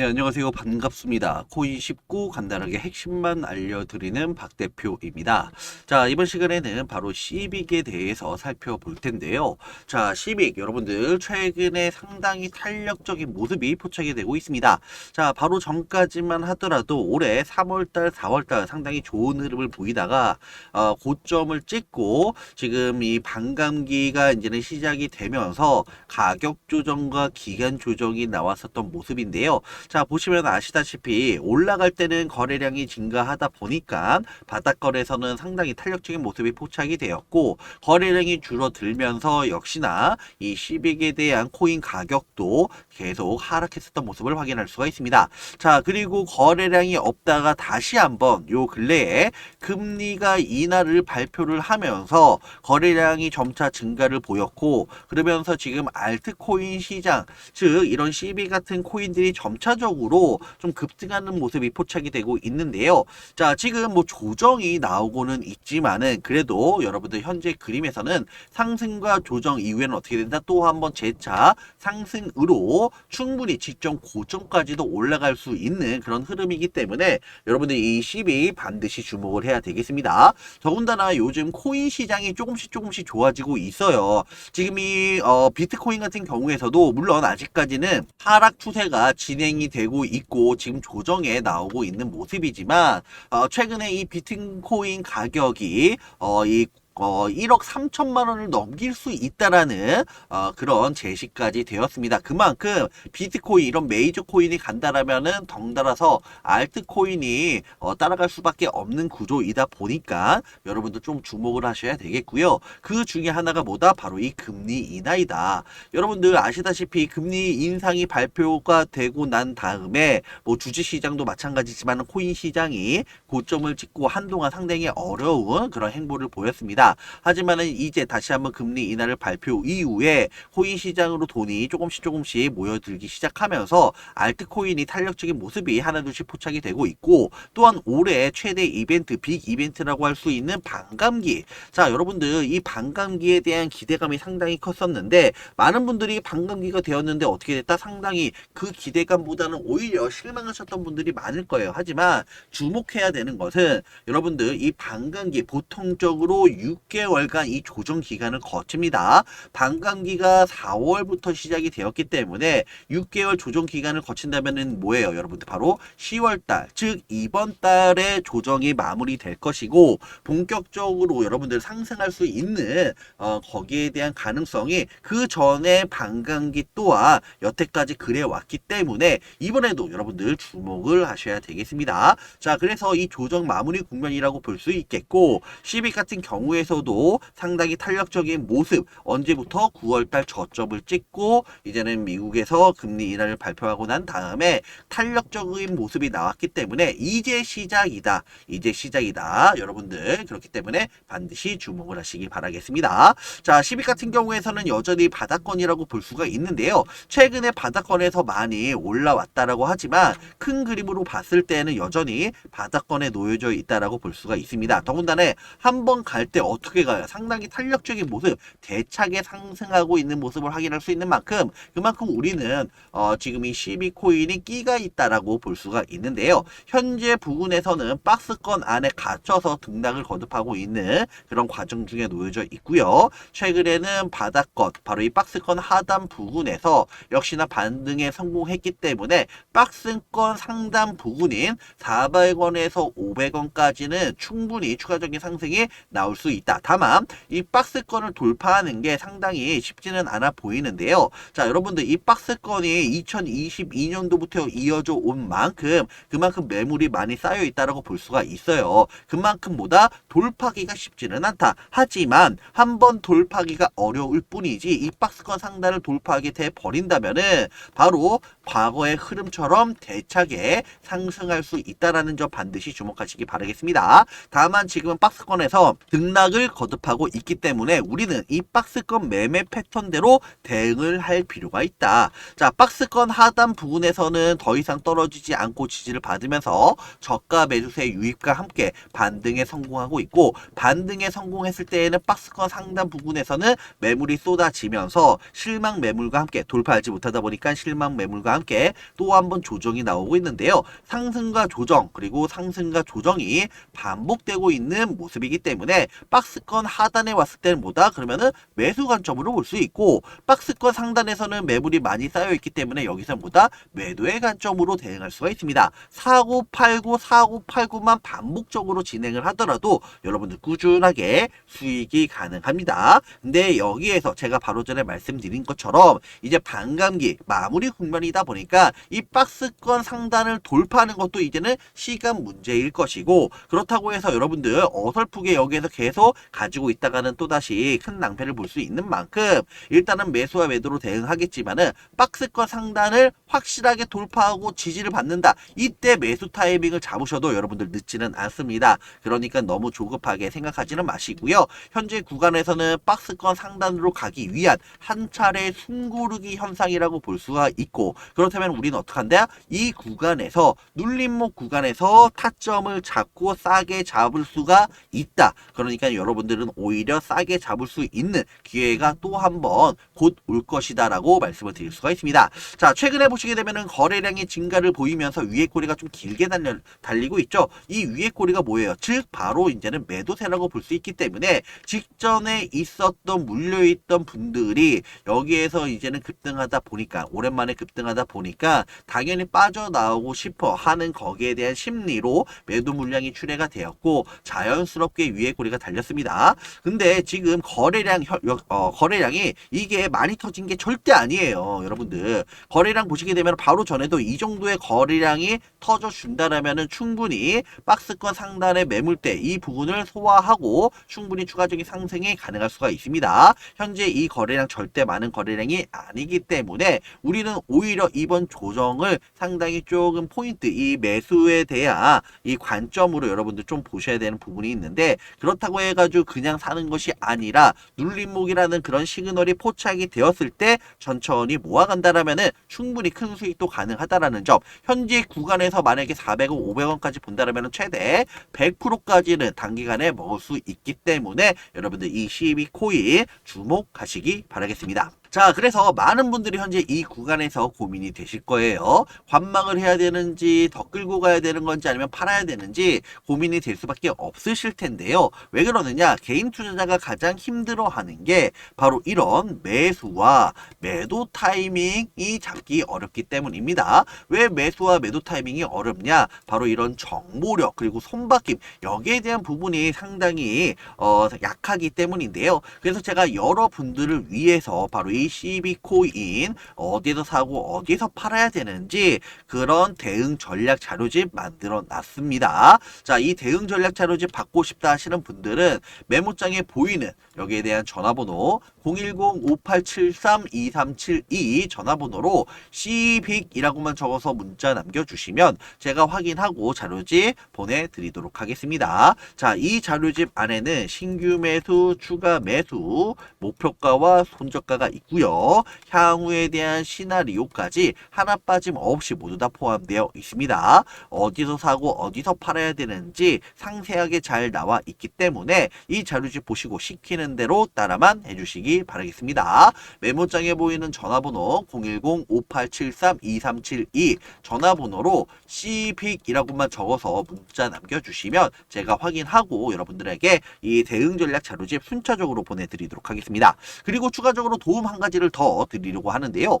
네, 안녕하세요. 반갑습니다. 코인19 간단하게 핵심만 알려드리는 박 대표입니다. 자, 이번 시간에는 바로 시빅에 대해서 살펴볼 텐데요. 자, 시빅 여러분들 최근에 상당히 탄력적인 모습이 포착이 되고 있습니다. 자, 바로 전까지만 하더라도 올해 3월달, 4월달 상당히 좋은 흐름을 보이다가 어, 고점을 찍고 지금 이 반감기가 이제는 시작이 되면서 가격 조정과 기간 조정이 나왔었던 모습인데요. 자, 보시면 아시다시피 올라갈 때는 거래량이 증가하다 보니까 바닥거래에서는 상당히 탄력적인 모습이 포착이 되었고 거래량이 줄어들면서 역시나 이 시빅에 대한 코인 가격도 계속 하락했었던 모습을 확인할 수가 있습니다. 자, 그리고 거래량이 없다가 다시 한번 요 근래에 금리가 인하를 발표를 하면서 거래량이 점차 증가를 보였고 그러면서 지금 알트코인 시장 즉 이런 CB 같은 코인들이 점차적으로 좀 급등하는 모습이 포착이 되고 있는데요. 자, 지금 뭐 조정이 나오고는 있지만은 그래도 여러분들 현재 그림에서는 상승과 조정 이후에는 어떻게 된다? 또 한번 재차 상승으로 충분히 직전 고점까지도 올라갈 수 있는 그런 흐름이기 때문에 여러분들 이 CB 반드시 주목을 해야 되겠습니다. 더군다나 요즘 코인 시장이 조금씩 조금씩 좋아지고 있어요. 지금 이 어, 비트코인 같은 경우에서도 물론 아직까지는 하락 추세가 진행이 되고 있고 지금 조정에 나오고 있는 모습이지만 어, 최근에 이 비트코인 가격이 어, 이 어, 1억 3천만 원을 넘길 수 있다라는 어, 그런 제시까지 되었습니다. 그만큼 비트코인 이런 메이저 코인이 간다라면은 덩달아서 알트코인이 어, 따라갈 수밖에 없는 구조이다 보니까 여러분도 좀 주목을 하셔야 되겠고요. 그 중에 하나가 뭐다? 바로 이 금리 인하이다. 여러분들 아시다시피 금리 인상이 발표가 되고 난 다음에 뭐 주식 시장도 마찬가지지만 코인 시장이 고점을 찍고 한동안 상당히 어려운 그런 행보를 보였습니다. 하지만은 이제 다시 한번 금리 인하를 발표 이후에 코인 시장으로 돈이 조금씩 조금씩 모여들기 시작하면서 알트코인이 탄력적인 모습이 하나둘씩 포착이 되고 있고 또한 올해 최대 이벤트 빅 이벤트라고 할 수 있는 반감기. 자 여러분들 이 반감기에 대한 기대감이 상당히 컸었는데 많은 분들이 반감기가 되었는데 어떻게 됐다? 상당히 그 기대감보다는 오히려 실망하셨던 분들이 많을 거예요. 하지만 주목해야 되는 것은 여러분들 이 반감기 보통적으로 6 개월간 이 조정 기간을 거칩니다. 반감기가 4월부터 시작이 되었기 때문에 6개월 조정 기간을 거친다면은 뭐예요, 여러분들? 바로 10월 달, 즉 이번 달에 조정이 마무리될 것이고 본격적으로 여러분들 상승할 수 있는 어, 거기에 대한 가능성이 그 전에 반감기 또한 여태까지 그래 왔기 때문에 이번에도 여러분들 주목을 하셔야 되겠습니다. 자, 그래서 이 조정 마무리 국면이라고 볼 수 있겠고 시빅 같은 경우에 서도 상당히 탄력적인 모습 언제부터 9월달 저점을 찍고 이제는 미국에서 금리 인하를 발표하고 난 다음에 탄력적인 모습이 나왔기 때문에 이제 시작이다. 이제 시작이다. 여러분들 그렇기 때문에 반드시 주목을 하시기 바라겠습니다. 자, 시빅 같은 경우에서는 여전히 바닥권이라고 볼 수가 있는데요. 최근에 바닥권에서 많이 올라왔다라고 하지만 큰 그림으로 봤을 때는 여전히 바닥권에 놓여져 있다라고 볼 수가 있습니다. 더군다나 한번 갈 때 어떻게 가요? 상당히 탄력적인 모습, 대차게 상승하고 있는 모습을 확인할 수 있는 만큼 그만큼 우리는 어, 지금 이 CB 코인이 끼가 있다라고 볼 수가 있는데요. 현재 부근에서는 박스권 안에 갇혀서 등락을 거듭하고 있는 그런 과정 중에 놓여져 있고요. 최근에는 바닥권, 바로 이 박스권 하단 부근에서 역시나 반등에 성공했기 때문에 박스권 상단 부근인 400원에서 500원까지는 충분히 추가적인 상승이 나올 수 있다. 다만 이 박스권을 돌파하는 게 상당히 쉽지는 않아 보이는데요. 자, 여러분들 이 박스권이 2022년도부터 이어져 온 만큼 그만큼 매물이 많이 쌓여 있다라고 볼 수가 있어요. 그만큼보다 돌파기가 쉽지는 않다. 하지만 한 번 돌파기가 어려울 뿐이지 이 박스권 상단을 돌파하게 돼 버린다면은 바로 과거의 흐름처럼 대차게 상승할 수 있다라는 점 반드시 주목하시기 바라겠습니다. 다만 지금은 박스권에서 등락 하락을 거듭하고 있기 때문에 우리는 이 박스권 매매 패턴대로 대응을 할 필요가 있다. 자, 박스권 하단 부분에서는 더 이상 떨어지지 않고 지지를 받으면서 저가 매수세 유입과 함께 반등에 성공하고 있고 반등에 성공했을 때에는 박스권 상단 부분에서는 매물이 쏟아지면서 실망 매물과 함께 돌파하지 못하다 보니까 실망 매물과 함께 또 한 번 조정이 나오고 있는데요. 상승과 조정 그리고 상승과 조정이 반복되고 있는 모습이기 때문에 박스 권 하단에 왔을 때는 뭐다? 그러면은 매수 관점으로 볼 수 있고 박스권 상단에서는 매물이 많이 쌓여 있기 때문에 여기서 뭐다? 매도의 관점으로 대응할 수가 있습니다. 사고 팔고 사고 팔고만 반복적으로 진행을 하더라도 여러분들 꾸준하게 수익이 가능합니다. 근데 여기에서 제가 바로 전에 말씀드린 것처럼 이제 반감기 마무리 국면이다 보니까 이 박스권 상단을 돌파하는 것도 이제는 시간 문제일 것이고 그렇다고 해서 여러분들 어설프게 여기에서 계속 가지고 있다가는 또다시 큰 낭패를 볼 수 있는 만큼 일단은 매수와 매도로 대응하겠지만은 박스권 상단을 확실하게 돌파하고 지지를 받는다. 이때 매수 타이밍을 잡으셔도 여러분들 늦지는 않습니다. 그러니까 너무 조급하게 생각하지는 마시고요. 현재 구간에서는 박스권 상단으로 가기 위한 한 차례 숨고르기 현상이라고 볼 수가 있고 그렇다면 우리는 한다? 이 구간에서 눌림목 구간에서 타점을 잡고 싸게 잡을 수가 있다. 그러니까 여러분들은 오히려 싸게 잡을 수 있는 기회가 또 한 번 곧 올 것이다라고 말씀을 드릴 수가 있습니다. 자, 최근에 보시게 되면은 거래량의 증가를 보이면서 위에 꼬리가 좀 길게 달려, 달리고 있죠. 이 위에 꼬리가 뭐예요? 즉 바로 이제는 매도세라고 볼 수 있기 때문에 직전에 있었던 물려 있던 분들이 여기에서 이제는 급등하다 보니까 오랜만에 급등하다 보니까 당연히 빠져나오고 싶어 하는 거기에 대한 심리로 매도 물량이 출회가 되었고 자연스럽게 위에 꼬리가 달 렸습니다. 근데 지금 거래량 어, 거래량이 이게 많이 터진 게 절대 아니에요, 여러분들. 거래량 보시게 되면 바로 전에도 이 정도의 거래량이 터져 준다라면은 충분히 박스권 상단의 매물대 이 부분을 소화하고 충분히 추가적인 상승이 가능할 수가 있습니다. 현재 이 거래량 절대 많은 거래량이 아니기 때문에 우리는 오히려 이번 조정을 상당히 조금 포인트 이 매수에 대한 이 관점으로 여러분들 좀 보셔야 되는 부분이 있는데 그렇다고 해 가지고 그냥 사는 것이 아니라 눌림목이라는 그런 시그널이 포착이 되었을 때 천천히 모아간다라면은 충분히 큰 수익도 가능하다라는 점 현재 구간에서 만약에 400원 500원까지 본다라면은 최대 100%까지는 단기간에 먹을 수 있기 때문에 여러분들 이 CB 코인 주목하시기 바라겠습니다. 자, 그래서 많은 분들이 현재 이 구간에서 고민이 되실 거예요. 관망을 해야 되는지, 더 끌고 가야 되는 건지, 아니면 팔아야 되는지 고민이 될 수밖에 없으실 텐데요. 왜 그러느냐? 개인 투자자가 가장 힘들어 하는 게 바로 이런 매수와 매도 타이밍이 잡기 어렵기 때문입니다. 왜 매수와 매도 타이밍이 어렵냐? 바로 이런 정보력, 그리고 손바뀜, 여기에 대한 부분이 상당히 어, 약하기 때문인데요. 그래서 제가 여러분들을 위해서 바로 이 CB 코인 어디에서 사고 어디에서 팔아야 되는지 그런 대응 전략 자료집 만들어 놨습니다. 자, 이 대응 전략 자료집 받고 싶다 하시는 분들은 메모장에 보이는 여기에 대한 전화번호 010-5873-2372 전화번호로 CBIC이라고만 적어서 문자 남겨주시면 제가 확인하고 자료집 보내드리도록 하겠습니다. 자, 이 자료집 안에는 신규 매수, 추가 매수, 목표가와 손절가가 있고 요. 향후에 대한 시나리오까지 하나 빠짐없이 모두 다 포함되어 있습니다. 어디서 사고 어디서 팔아야 되는지 상세하게 잘 나와 있기 때문에 이 자료집 보시고 시키는 대로 따라만 해주시기 바라겠습니다. 메모장에 보이는 전화번호 010-5873-2372 전화번호로 CBIC이라고만 적어서 문자 남겨주시면 제가 확인하고 여러분들에게 이 대응 전략 자료집 순차적으로 보내드리도록 하겠습니다. 그리고 추가적으로 도움 한 가지를 더 드리려고 하는데요.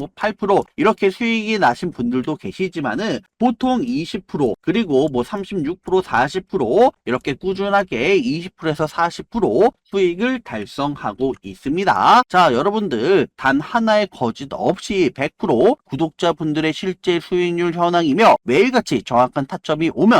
뭐8% 이렇게 수익이 나신 분들도 계시지만은 보통 20% 그리고 뭐 36% 40% 이렇게 꾸준하게 20%에서 40% 수익을 달성하고 있습니다. 자, 여러분들 단 하나의 거짓 없이 100% 구독자분들의 실제 수익률 현황이며 매일같이 정확한 타점이 오면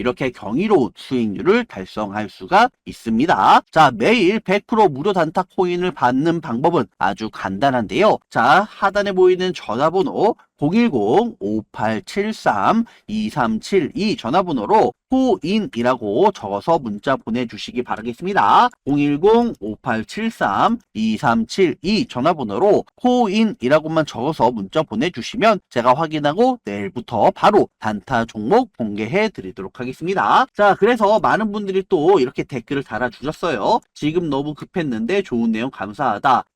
이렇게 경이로운 수익률을 달성할 수가 있습니다. 자 매일 100% 무료 단타 코인을 받는 방법은 아주 간단한데요. 자 하단에 보이는 전화번호 010-5873-2372 전화번호로 코인이라고 적어서 문자 보내주시기 바라겠습니다. 010-5873-2372 전화번호로 코인이라고만 적어서 문자 보내주시면 제가 확인하고 내일부터 바로 단타 종목 공개해 드리도록 하겠습니다. 자, 그래서 많은 분들이 또 이렇게 댓글을 달아주셨어요. 지금 너무 급했는데 좋은 내용 감사하다.